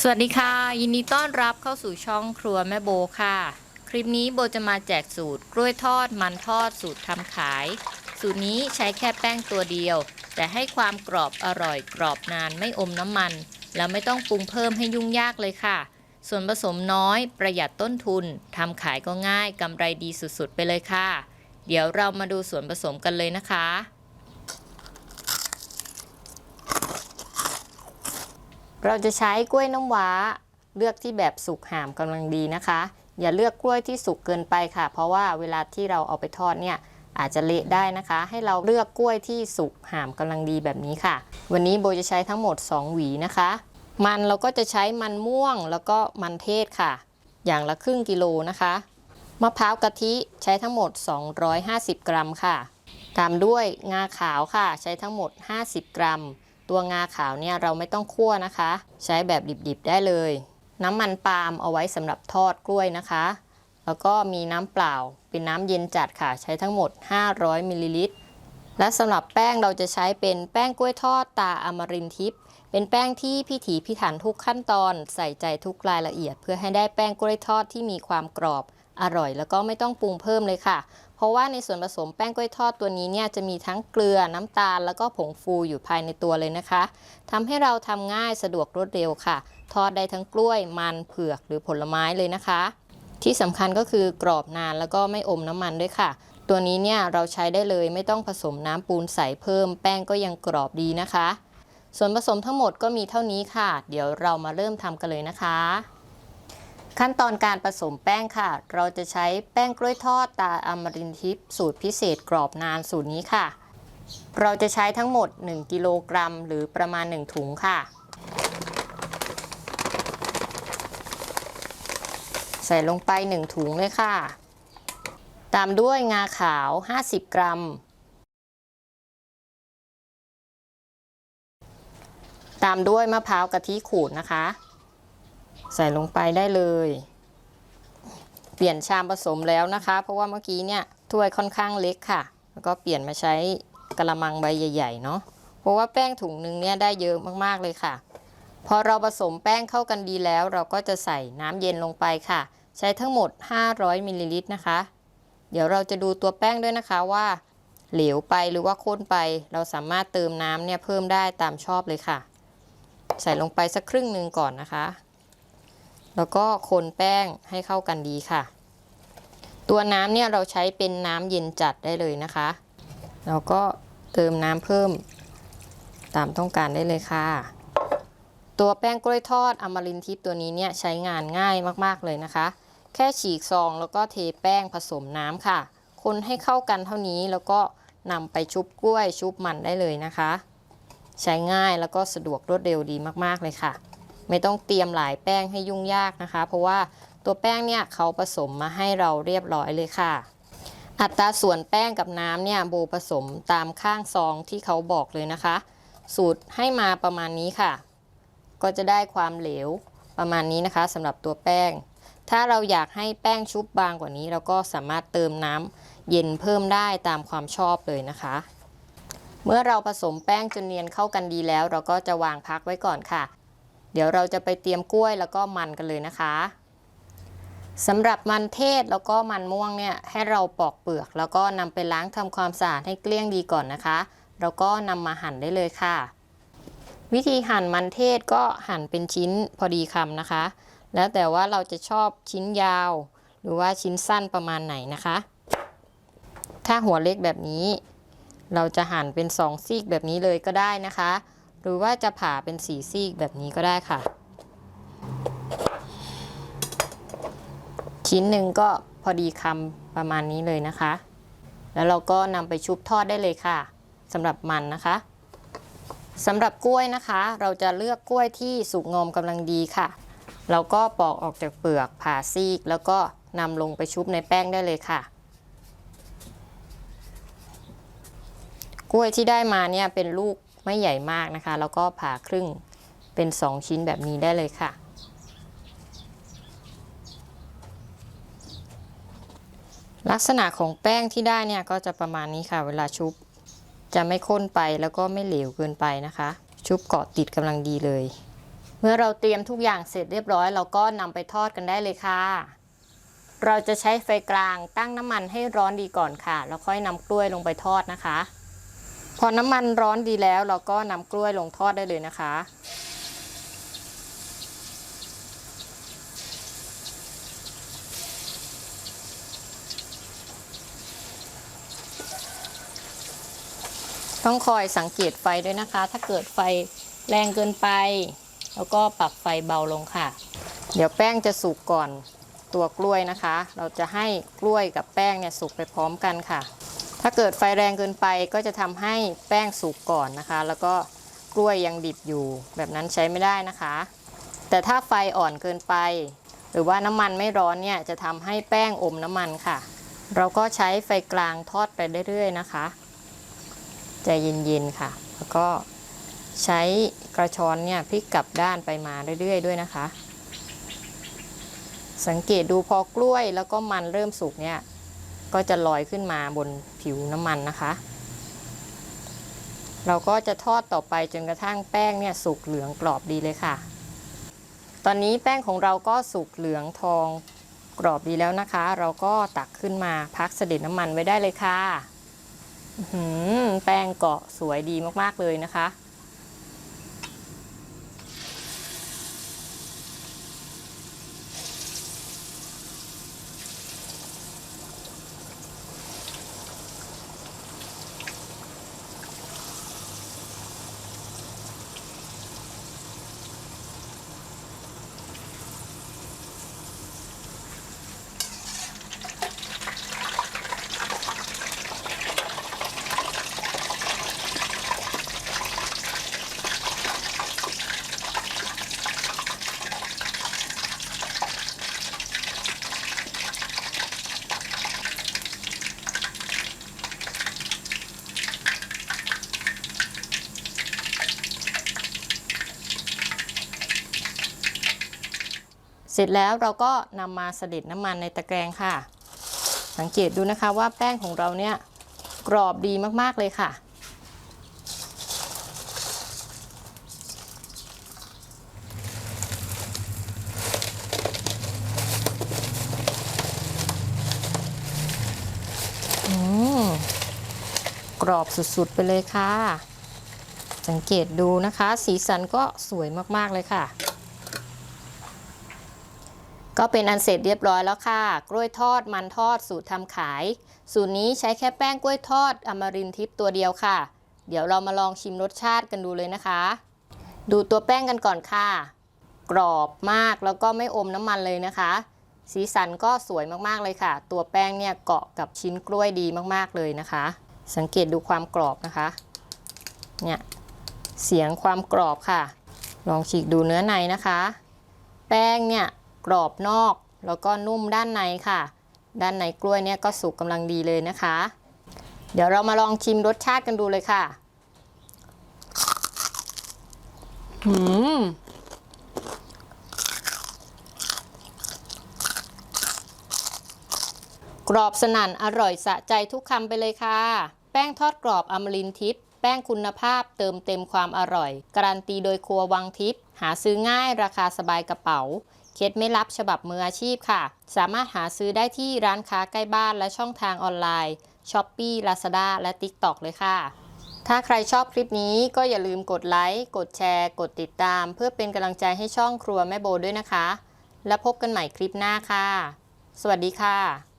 สวัสดีค่ะ ยินดีต้อนรับเข้าสู่ช่องครัวแม่โบค่ะ คลิปนี้โบจะมาแจกสูตรกล้วยทอดมันทอดสูตรทำขาย สูตรนี้ใช้แค่แป้งตัวเดียว แต่ให้ความกรอบอร่อยกรอบนานไม่อมน้ำมัน แล้วไม่ต้องปรุงเพิ่มให้ยุ่งยากเลยค่ะ ส่วนผสมน้อยประหยัดต้นทุนทำขายก็ง่ายกำไรดีสุดๆ ไปเลยค่ะ เดี๋ยวเรามาดูส่วนผสมกันเลยนะคะ เราจะใช้กล้วยน้ำว้า เลือกที่แบบสุกห่ามกำลังดีนะคะ อย่าเลือกกล้วยที่สุกเกินไปค่ะ เพราะว่าเวลาที่เราเอาไปทอดเนี่ยอาจจะเละได้นะคะ ให้เราเลือกกล้วยที่สุกห่ามกำลังดีแบบนี้ค่ะ วันนี้โบจะใช้ทั้งหมด 2 หวีนะคะ มันเราก็จะใช้มันม่วงแล้วก็มันเทศค่ะ อย่างละครึ่งกิโลนะคะมะพร้าวกะทิใช้ทั้งหมด 250 กรัมค่ะ ตามด้วยงาขาวค่ะ ใช้ทั้งหมด 50 กรัม ตัวงาขาวเนี่ยเราไม่ต้องคั่วนะคะ ใช้แบบดิบๆได้เลย น้ำมันปาล์มเอาไว้สำหรับทอดกล้วยนะคะ แล้วก็มีน้ำเปล่าเป็นน้ำเย็นจัดค่ะ ใช้ทั้งหมด 500มิลลิลิตรและสำหรับแป้งเราจะใช้เป็นแป้งกล้วยทอดตาอมรินทิพย์เป็นแป้งที่พิถีพิถันทุกขั้นตอน ใส่ใจทุกรายละเอียด เพื่อให้ได้แป้งกล้วยทอดที่มีความกรอบอร่อย แล้วก็ไม่ต้องปรุงเพิ่มเลยค่ะเพราะว่าในส่วนผสมแป้งกล้วยทอดตัวนี้เนี่ยจะมีทั้งเกลือน้ำตาลแล้วก็ผงฟูอยู่ภายในตัวเลยนะคะทำให้เราทำง่ายสะดวกรวดเร็วค่ะ ทอดได้ทั้งกล้วยมันเผือกหรือผลไม้เลยนะคะ ที่สำคัญก็คือกรอบนานแล้วก็ไม่อมน้ำมันด้วยค่ะ ตัวนี้เนี่ยเราใช้ได้เลยไม่ต้องผสมน้ำปูนใสเพิ่ม แป้งก็ยังกรอบดีนะคะ ส่วนผสมทั้งหมดก็มีเท่านี้ค่ะ เดี๋ยวเรามาเริ่มทำกันเลยนะคะ ขั้นตอนการผสมแป้งค่ะ เราจะใช้แป้งกล้วยทอดตาอมรินทิพย์สูตรพิเศษกรอบนานสูตรนี้ค่ะ เราจะใช้ทั้งหมด 1 กิโลกรัม หรือประมาณ 1 ถุงค่ะ ใส่ลงไป 1 ถุงเลยค่ะ ตามด้วยงาขาว 50 กรัม ตามด้วยมะพร้าวกะทิขูดนะคะ ใส่ลงไปได้เลย เปลี่ยนชามผสมแล้วนะคะ เพราะว่าเมื่อกี้เนี่ยถ้วยค่อนข้างเล็กค่ะ แล้วก็เปลี่ยนมาใช้กระมังใบใหญ่ ๆ เนาะเพราะว่าแป้งถุงนึงเนี่ยได้เยอะมากๆเลยค่ะพอเราผสมแป้งเข้ากันดีแล้ว เราก็จะใส่น้ำเย็นลงไปค่ะ ใช้ทั้งหมด 500มิลลิลิตรนะคะ เดี๋ยวเราจะดูตัวแป้งด้วยนะคะว่าเหลวไปหรือว่าข้นไป เราสามารถเติมน้ำเนี่ยเพิ่มได้ตามชอบเลยค่ะ ใส่ลงไปสักครึ่งหนึ่งก่อนนะคะ แล้วก็คนแป้งให้เข้ากันดีค่ะ ตัวน้ำเนี่ยเราใช้เป็นน้ำเย็นจัดได้เลยนะคะ แล้วก็เติมน้ำเพิ่มตามต้องการได้เลยค่ะ ตัวแป้งกล้วยทอดอมรินทิพย์ตัวนี้เนี่ยใช้งานง่ายมากๆเลยนะคะ แค่ฉีกซองแล้วก็เทแป้งผสมน้ำค่ะ คนให้เข้ากันเท่านี้แล้วก็นำไปชุบกล้วยชุบมันได้เลยนะคะ ใช้ง่ายแล้วก็สะดวกรวดเร็วดีมากๆเลยค่ะ ไม่ต้องเตรียมหลายแป้งให้ยุ่งยากนะคะ เพราะว่าตัวแป้งเนี่ยเขาผสมมาให้เราเรียบร้อยเลยค่ะ อัตราส่วนแป้งกับน้ำเนี่ยโบผสมตามข้างซองที่เขาบอกเลยนะคะ สูตรให้มาประมาณนี้ค่ะ ก็จะได้ความเหลวประมาณนี้นะคะสำหรับตัวแป้ง ถ้าเราอยากให้แป้งชุบบางกว่านี้ เราก็สามารถเติมน้ำเย็นเพิ่มได้ตามความชอบเลยนะคะ เมื่อเราผสมแป้งจนเนียนเข้ากันดีแล้ว เราก็จะวางพักไว้ก่อนค่ะ เดี๋ยวเราจะไปเตรียมกล้วยแล้วก็มันกันเลยนะคะสำหรับมันเทศแล้วก็มันม่วงเนี่ยให้เราปอกเปลือก แล้วก็นำไปล้างทำความสะอาดให้เกลี้ยงดีก่อนนะคะ แล้วก็นำมาหั่นได้เลยค่ะ วิธีหั่นมันเทศก็หั่นเป็นชิ้นพอดีคำนะคะ แล้วแต่ว่าเราจะชอบชิ้นยาว หรือว่าชิ้นสั้นประมาณไหนนะคะ ถ้าหัวเล็กแบบนี้ เราจะหั่นเป็นสองซีกแบบนี้เลยก็ได้นะคะ หรือว่าจะผ่าเป็นสีซีกแบบนี้ก็ได้ค่ะ ชิ้นหนึ่งก็พอดีคำประมาณนี้เลยนะคะ แล้วเราก็นำไปชุบทอดได้เลยค่ะสำหรับมันนะคะสำหรับกล้วยนะคะ เราจะเลือกกล้วยที่สุกงอมกำลังดีค่ะ เราก็ปอกออกจากเปลือกผ่าซีก แล้วก็นำลงไปชุบในแป้งได้เลยค่ะ กล้วยที่ได้มาเนี่ยเป็นลูก ไม่ใหญ่มากนะคะ แล้วก็ผ่าครึ่งเป็น 2 ชิ้นแบบนี้ได้เลยค่ะ ลักษณะของแป้งที่ได้เนี่ยก็จะประมาณนี้ค่ะ เวลาชุบจะไม่ข้นไปแล้วก็ไม่เหลวเกินไปนะคะ ชุบเกาะติดกำลังดีเลย เมื่อเราเตรียมทุกอย่างเสร็จเรียบร้อย เราก็นำไปทอดกันได้เลยค่ะ เราจะใช้ไฟกลางตั้งน้ำมันให้ร้อนดีก่อนค่ะ แล้วค่อยนำกล้วยลงไปทอดนะคะ อน้ำมันร้อนดีแล้วเราก็นำกล้วยลงทอดได้เลยนะคะ ต้องคอยสังเกตไฟด้วยนะคะ ถ้าเกิดไฟแรงเกินไป แล้วก็ปรับไฟเบาลงค่ะ เดี๋ยวแป้งจะสุกก่อนตัวกล้วยนะคะ เราจะให้กล้วยกับแป้งเนี่ยสุกไปพร้อมกันค่ะ ถ้าเกิดไฟแรงเกินไปก็จะทำให้แป้งสุกก่อนนะคะ แล้วก็กล้วยยังดิบอยู่แบบนั้นใช้ไม่ได้นะคะ แต่ถ้าไฟอ่อนเกินไป หรือว่าน้ำมันไม่ร้อนเนี่ยจะทำให้แป้งอมน้ำมันค่ะ เราก็ใช้ไฟกลางทอดไปเรื่อยๆนะคะใจเย็นๆค่ะ แล้วก็ใช้กระชอนเนี่ยพลิกกลับด้านไปมาเรื่อยๆ ด้วยนะคะ สังเกตดูพอกล้วยแล้วก็มันเริ่มสุกเนี่ย ก็จะลอยขึ้นมาบนผิวน้ำมันนะคะ เราก็จะทอดต่อไปจนกระทั่งแป้งเนี่ยสุกเหลืองกรอบดีเลยค่ะ ตอนนี้แป้งของเราก็สุกเหลืองทองกรอบดีแล้วนะคะ เราก็ตักขึ้นมาพักเสด็จน้ำมันไว้ได้เลยค่ะแป้งเกาะสวยดีมากๆเลยนะคะ เสร็จแล้วเราก็นำมาเสด็จน้ำมันในตะแกรงค่ะ สังเกตดูนะคะว่าแป้งของเราเนี่ยกรอบดีมากๆเลยค่ะอืมกรอบสุดๆไปเลยค่ะ สังเกตดูนะคะ สีสันก็สวยมากๆเลยค่ะ ก็เป็นอันเสร็จเรียบร้อยแล้วค่ะ กล้วยทอดมันทอดสูตรทำขาย สูตรนี้ใช้แค่แป้งกล้วยทอดอมรินทิพย์ตัวเดียวค่ะ เดี๋ยวเรามาลองชิมรสชาติกันดูเลยนะคะ ดูตัวแป้งกันก่อนค่ะ กรอบมากแล้วก็ไม่อมน้ำมันเลยนะคะ สีสันก็สวยมากๆเลยค่ะ ตัวแป้งเนี่ยเกาะกับชิ้นกล้วยดีมากๆเลยนะคะ สังเกตดูความกรอบนะคะ เนี่ยเสียงความกรอบค่ะ ลองฉีกดูเนื้อในนะคะ แป้งเนี่ย กรอบนอก แล้วก็นุ่มด้านในค่ะ ด้านในกล้วยเนี่ยก็สุกกำลังดีเลยนะคะ เดี๋ยวเรามาลองชิมรสชาติกันดูเลยค่ะหืมกรอบสนั่นอร่อยสะใจทุกคำไปเลยค่ะ แป้งทอดกรอบอมรินทิพย์แป้งคุณภาพเติมเต็มความอร่อย การันตีโดยครัววังทิพย์หาซื้อง่ายราคาสบายกระเป๋า เคล็ดไม่ลับฉบับมืออาชีพค่ะ สามารถหาซื้อได้ที่ร้านค้าใกล้บ้านและช่องทางออนไลน์ s h อ p e e Lazada และ TikTok เลยค่ะ ถ้าใครชอบคลิปนี้ก็อย่าลืมกดไลค์ กดแชร์ กดติดตาม เพื่อเป็นกำลังใจให้ช่องครัวแม่โบด้วยนะคะ และพบกันใหม่คลิปหน้าค่ะ สวัสดีค่ะ